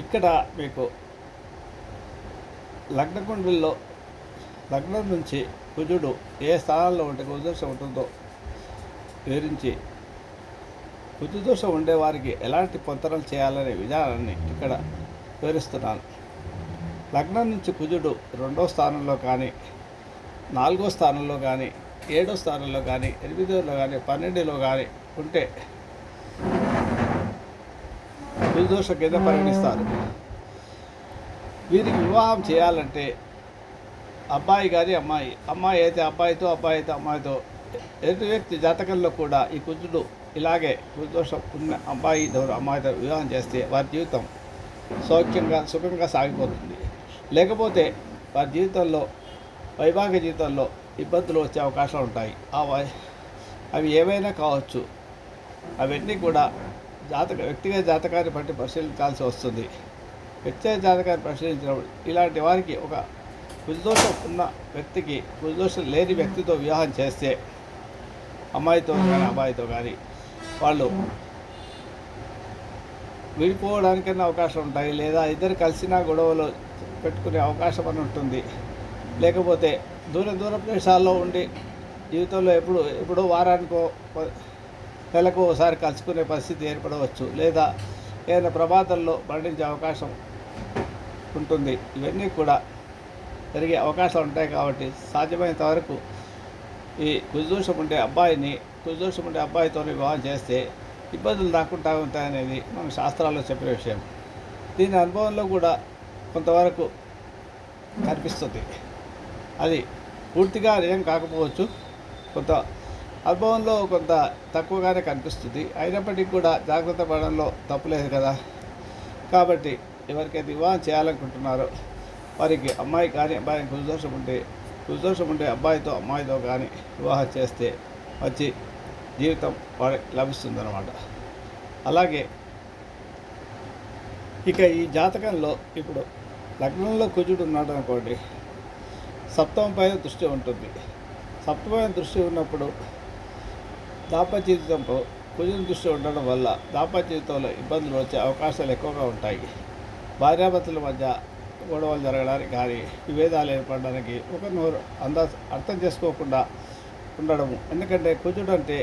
ఇక్కడ మీకు లగ్నకుండల్లో లగ్నం నుంచి కుజుడు ఏ స్థానంలో ఉంటే కుజదోషం ఉంటుందో వివరించి కుజదోషం ఉండేవారికి ఎలాంటి పొంతనలు చేయాలనే విధానాన్ని ఇక్కడ వివరిస్తున్నాను. లగ్నం నుంచి కుజుడు రెండో స్థానంలో కానీ నాలుగో స్థానంలో కానీ ఏడో స్థానంలో కానీ ఎనిమిదిలో కానీ పన్నెండులో కానీ ఉంటే నిర్దోష కింద పరిగణిస్తారు. వీరికి వివాహం చేయాలంటే అబ్బాయి కానీ అమ్మాయి అమ్మాయి అయితే అబ్బాయితో అబ్బాయి అయితే అమ్మాయితో ఎదుటి వ్యక్తి జాతకంలో కూడా ఈ కుజుడు ఇలాగే కుజదోషం ఉన్న అబ్బాయి అమ్మాయితో వివాహం చేస్తే వారి జీవితం సౌఖ్యంగా సుఖంగా సాగిపోతుంది. లేకపోతే వారి జీవితంలో వైవాహిక జీవితంలో ఇబ్బందులు వచ్చే అవకాశాలు ఉంటాయి. ఆ వై- అవి ఏవైనా కావచ్చు. అవన్నీ కూడా జాతక వ్యక్తిగత జాతకాన్ని బట్టి పరిశీలించాల్సి వస్తుంది. వ్యక్తిగత జాతకాన్ని పరిశీలించినప్పుడు ఇలాంటి వారికి ఒక కుజదోషం ఉన్న వ్యక్తికి కుజదోషం లేని వ్యక్తితో వివాహం చేస్తే అమ్మాయితో కానీ అబ్బాయితో కానీ వాళ్ళు విడిపోవడానికైనా అవకాశం ఉంటాయి. లేదా ఇద్దరు కలిసినా గొడవలు పెట్టుకునే అవకాశం అని ఉంటుంది. లేకపోతే దూర దూర ప్రదేశాల్లో ఉండి జీవితంలో ఎప్పుడు ఎప్పుడో వారానికో నెలకు ఒకసారి కలుసుకునే పరిస్థితి ఏర్పడవచ్చు. లేదా ఏదైనా ప్రమాదంలో మరణించే అవకాశం ఉంటుంది. ఇవన్నీ కూడా జరిగే అవకాశాలు ఉంటాయి కాబట్టి సాధ్యమైనంత వరకు ఈ కుజదోషం ఉండే అబ్బాయిని కుజదోషం ఉండే అబ్బాయితో వివాహం చేస్తే ఇబ్బందులు రాకుండా ఉంటాయనేది మన శాస్త్రాల్లో చెప్పిన విషయం. దీని అనుభవంలో కూడా కొంతవరకు కనిపిస్తుంది. అది పూర్తిగా నిజం కాకపోవచ్చు. కొంత అనుభవంలో కొంత తక్కువగానే కనిపిస్తుంది. అయినప్పటికీ కూడా జాగ్రత్త పడడంలో తప్పులేదు కదా. కాబట్టి ఎవరికైతే వివాహం చేయాలనుకుంటున్నారో వారికి అమ్మాయి కానీ అబ్బాయి కుదోషం ఉంటే కుదోషం ఉంటే అబ్బాయితో అమ్మాయితో కానీ వివాహం చేస్తే మంచి జీవితం వారికి లభిస్తుందన్నమాట. అలాగే ఇక ఈ జాతకంలో ఇప్పుడు లగ్నంలో కుజుడు ఉన్నాడు అనుకోండి. సప్తమం పైన దృష్టి ఉంటుంది. సప్తమైన దృష్టి ఉన్నప్పుడు దాంపత్య జీవితంలో దృష్టి ఉండడం వల్ల దాంపత్య జీవితంలో ఇబ్బందులు వచ్చే అవకాశాలు ఎక్కువగా ఉంటాయి. భార్యాభర్తల మధ్య గొడవలు జరగడానికి కానీ విభేదాలు ఏర్పడడానికి ఒకరినొకరు అందా అర్థం చేసుకోకుండా ఉండడము. ఎందుకంటే కుజుడు అంటే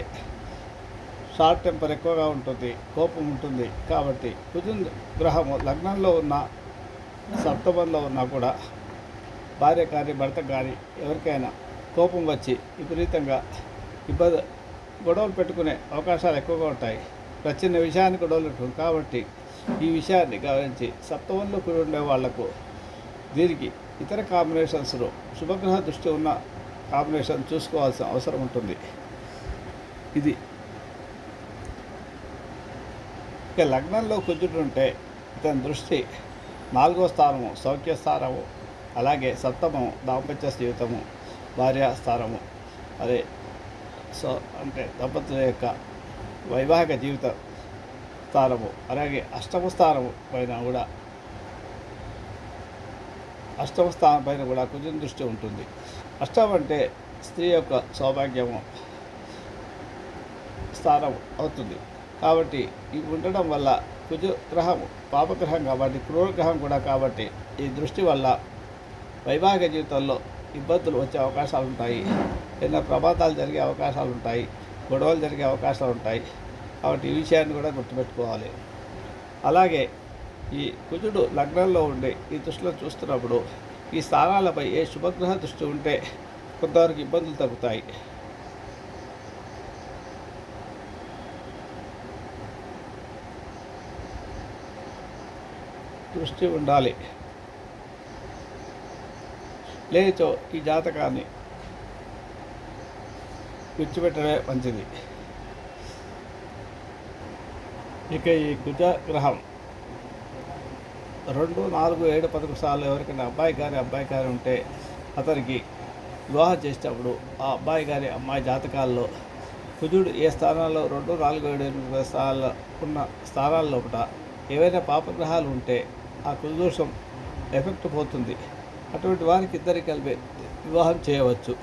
షార్ట్ టెంపర్ ఎక్కువగా ఉంటుంది కోపం ఉంటుంది. కాబట్టి కుజుని గ్రహము లగ్నంలో ఉన్న సప్తమంలో ఉన్నా కూడా భార్య కానీ భర్త కానీ ఎవరికైనా కోపం వచ్చి విపరీతంగా ఇబ్బంది గొడవలు పెట్టుకునే అవకాశాలు ఎక్కువగా ఉంటాయి. ప్రచిన్న విషయాన్ని గొడవలు పెట్టుకుంటారు కాబట్టి ఈ విషయాన్ని గమనించి సప్తవంలో కూడి ఉండే వాళ్ళకు దీనికి ఇతర కాంబినేషన్స్లో శుభగ్రహ దృష్టి ఉన్న కాంబినేషన్ చూసుకోవాల్సిన అవసరం ఉంటుంది. ఇది ఇక లగ్నంలో కుజుడు ఉంటే ఇతని దృష్టి నాలుగో స్థానము సౌఖ్య స్థానము అలాగే సప్తమము దాంపత్య జీవితము భార్య స్థానము. అదే సో అంటే దంపతుల యొక్క వైవాహిక జీవిత స్థానము అలాగే అష్టమ స్థానము పైన కూడా అష్టమ స్థానం పైన కూడా కొంచెం దృష్టి ఉంటుంది. అష్టం అంటే స్త్రీ యొక్క సౌభాగ్యము స్థానం అవుతుంది. కాబట్టి ఇవి ఉండడం వల్ల కుజగ్రహము గ్రహం పాపగ్రహం కాబట్టి క్రూరగ్రహం కూడా కాబట్టి ఈ దృష్టి వల్ల వైవాహిక జీవితంలో ఇబ్బందులు వచ్చే అవకాశాలు ఉంటాయి. ఎన్నో ప్రమాదాలు జరిగే అవకాశాలు ఉంటాయి. గొడవలు జరిగే అవకాశాలు ఉంటాయి. కాబట్టి ఈ విషయాన్ని కూడా గుర్తుపెట్టుకోవాలి. అలాగే ఈ కుజుడు లగ్నంలో ఉండి ఈ దృష్టిలో చూస్తున్నప్పుడు ఈ స్థానాలపై ఏ శుభగ్రహ దృష్టి ఉంటే కొంతవరకు ఇబ్బందులు తగ్గుతాయి. దృష్టి ఉండాలి. లేచో ఈ జాతకాన్ని విడిచిపెట్టడమే మంచిది. ఇక ఈ కుజ గ్రహం రెండు నాలుగు ఏడు పదకొండు సార్లు ఎవరికైనా అబ్బాయి గారి అబ్బాయి గారి ఉంటే అతనికి వివాహం చేసేటప్పుడు ఆ అబ్బాయి గారి అమ్మాయి జాతకాల్లో కుజుడు ఏ స్థానాల్లో రెండు నాలుగు ఏడు ఎనిమిది స్థానాల్లో ఉన్న స్థానాల్లో లోపల ఏవైనా పాపగ్రహాలు ఉంటే ఆ కుజదోషం ఎఫెక్ట్ పోతుంది. అటువంటి వారికి ఇద్దరికి కలిపి వివాహం చేయవచ్చు.